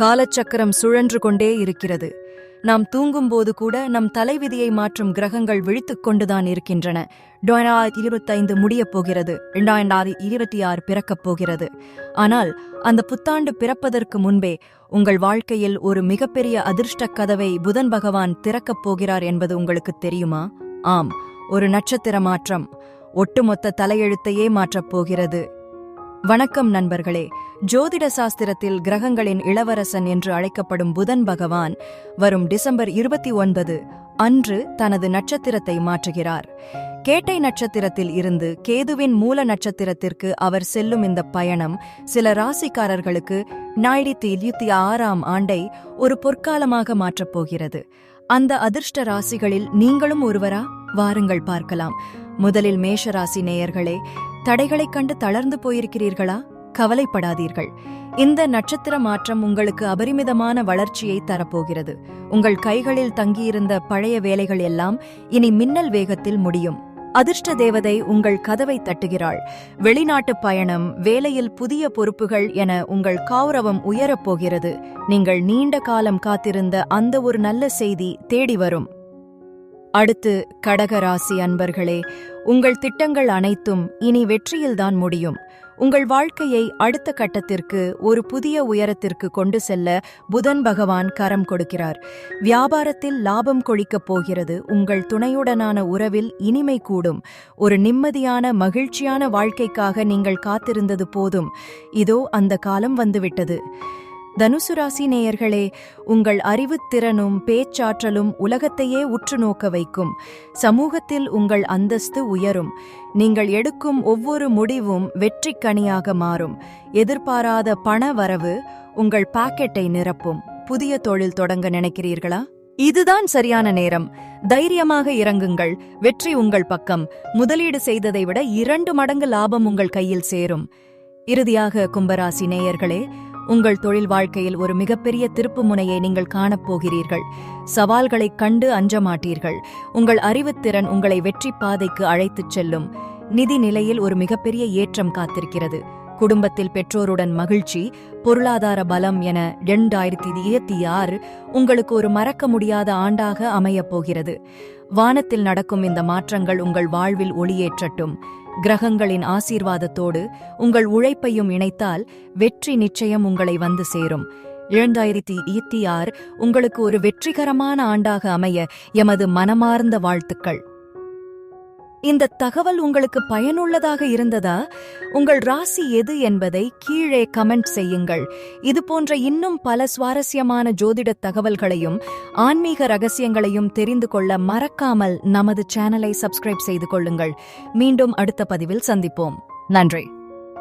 காலச்சக்கரம் சுழன்று கொண்டே இருக்கிறது. நாம் தூங்கும்போது கூட நம் தலைவிதியை மாற்றும் கிரகங்கள் விழித்துக் கொண்டுதான் இருக்கின்றன. இரண்டாயிரத்தி இருபத்தைந்து முடியப் போகிறது. இரண்டாயிரத்தி இருபத்தி ஆறு பிறக்கப் போகிறது. ஆனால் அந்த புத்தாண்டு பிறப்பதற்கு முன்பே உங்கள் வாழ்க்கையில் ஒரு மிகப்பெரிய அதிர்ஷ்ட கதவை புதன் பகவான் திறக்கப் போகிறார் என்பது உங்களுக்கு தெரியுமா? ஆம் ஒரு நட்சத்திர மாற்றம். ஒட்டுமொத்த தலையெழுத்தையே மாற்றப் போகிறது. வணக்கம் நண்பர்களே. ஜோதிட சாஸ்திரத்தில் கிரகங்களின் இளவரசன் என்று அழைக்கப்படும் புதன் பகவான் வரும் டிசம்பர் இருபத்தி ஒன்பது அன்று தனது நட்சத்திரத்தை மாற்றுகிறார். கேட்டை நட்சத்திரத்தில் இருந்து கேதுவின் மூல நட்சத்திரத்திற்கு அவர் செல்லும் இந்த பயணம் சில ராசிக்காரர்களுக்கு நாயிரத்தி இருபத்தி ஆறாம் ஆண்டை ஒரு பொற்காலமாக மாற்றப் போகிறது. அந்த அதிர்ஷ்ட ராசிகளில் நீங்களும் ஒருவரா? வாருங்கள் பார்க்கலாம். முதலில் மேஷ ராசி நேயர்களே தடைகளைக் கண்டு தளர்ந்து போயிருக்கிறீர்களா? கவலைப்படாதீர்கள். இந்த நட்சத்திர மாற்றம் உங்களுக்கு அபரிமிதமான வளர்ச்சியை தரப்போகிறது. உங்கள் கைகளில் தங்கியிருந்த பழைய வேலைகள் எல்லாம் இனி மின்னல் வேகத்தில் முடியும். அதிர்ஷ்ட தேவதை உங்கள் கதவை தட்டுகிறாள். வெளிநாட்டு பயணம் வேலையில் புதிய பொறுப்புகள் என உங்கள் கௌரவம் உயரப் போகிறது. நீங்கள் நீண்ட காலம் காத்திருந்த அந்த ஒரு நல்ல செய்தி தேடி வரும். அடுத்து கடகராசி அன்பர்களே உங்கள் திட்டங்கள் அனைத்தும் இனி வெற்றியில்தான் முடியும். உங்கள் வாழ்க்கையை அடுத்த கட்டத்திற்கு ஒரு புதிய உயரத்திற்கு கொண்டு செல்ல புதன் பகவான் கரம் கொடுக்கிறார். வியாபாரத்தில் லாபம் கொழிக்கப் போகிறது. உங்கள் துணையுடனான உறவில் இனிமை கூடும். ஒரு நிம்மதியான மகிழ்ச்சியான வாழ்க்கைக்காக நீங்கள் காத்திருந்தது போதும். இதோ அந்த காலம் வந்துவிட்டது. தனுசு ராசி நேயர்களே உங்கள் அறிவுத்திறனும் பேச்சாற்றலும் உலகத்தையே உற்று நோக்க வைக்கும். சமூகத்தில் உங்கள் அந்தஸ்து உயரும். நீங்கள் எடுக்கும் ஒவ்வொரு முடிவும் வெற்றிக்கனியாக மாறும். எதிர்பாராத பண வரவு உங்கள் பாக்கெட்டை நிரப்பும். புதிய தொழில் தொடங்க நினைக்கிறீர்களா? இதுதான் சரியான நேரம். தைரியமாக இறங்குங்கள். வெற்றி உங்கள் பக்கம். முதலீடு செய்ததை விட இரண்டு மடங்கு லாபம் உங்கள் கையில் சேரும். இறுதியாக கும்பராசி நேயர்களே உங்கள் தொழில் வாழ்க்கையில் ஒரு மிகப்பெரிய திருப்பு முனையை நீங்கள் காணப்போகிறீர்கள் சவால்களைக் கண்டு அஞ்ச மாட்டீர்கள் உங்கள் அறிவுத்திறன் உங்களை வெற்றி பாதைக்கு அழைத்துச் செல்லும். நிதி நிலையில் ஒரு மிகப்பெரிய ஏற்றம் காத்திருக்கிறது. குடும்பத்தில் பெற்றோருடன் மகிழ்ச்சி பொருளாதார பலம் என இரண்டாயிரத்தி இருபத்தி ஆறு உங்களுக்கு ஒரு மறக்க முடியாத ஆண்டாக அமையப் போகிறது. வானத்தில் நடக்கும் இந்த மாற்றங்கள் உங்கள் வாழ்வில் ஒளியேற்றட்டும். கிரகங்களின் ஆசீர்வாதத்தோடு உங்கள் உழைப்பையும் இணைத்தால் வெற்றி நிச்சயம் உங்களை வந்து சேரும். இரண்டாயிரத்தி இருபத்தி ஆறு உங்களுக்கு ஒரு வெற்றிகரமான ஆண்டாக அமைய எமது மனமார்ந்த வாழ்த்துக்கள். இந்த தகவல் உங்களுக்கு பயனுள்ளதாக இருந்ததா? உங்கள் ராசி எது என்பதை கீழே கமெண்ட் செய்யுங்கள். இது போன்ற இன்னும் பல சுவாரஸ்யமான ஜோதிட தகவல்களையும் ஆன்மீக ரகசியங்களையும் தெரிந்து கொள்ள மறக்காமல் நமது சேனலை சப்ஸ்கிரைப் செய்து கொள்ளுங்கள். மீண்டும் அடுத்த பதிவில் சந்திப்போம். நன்றி.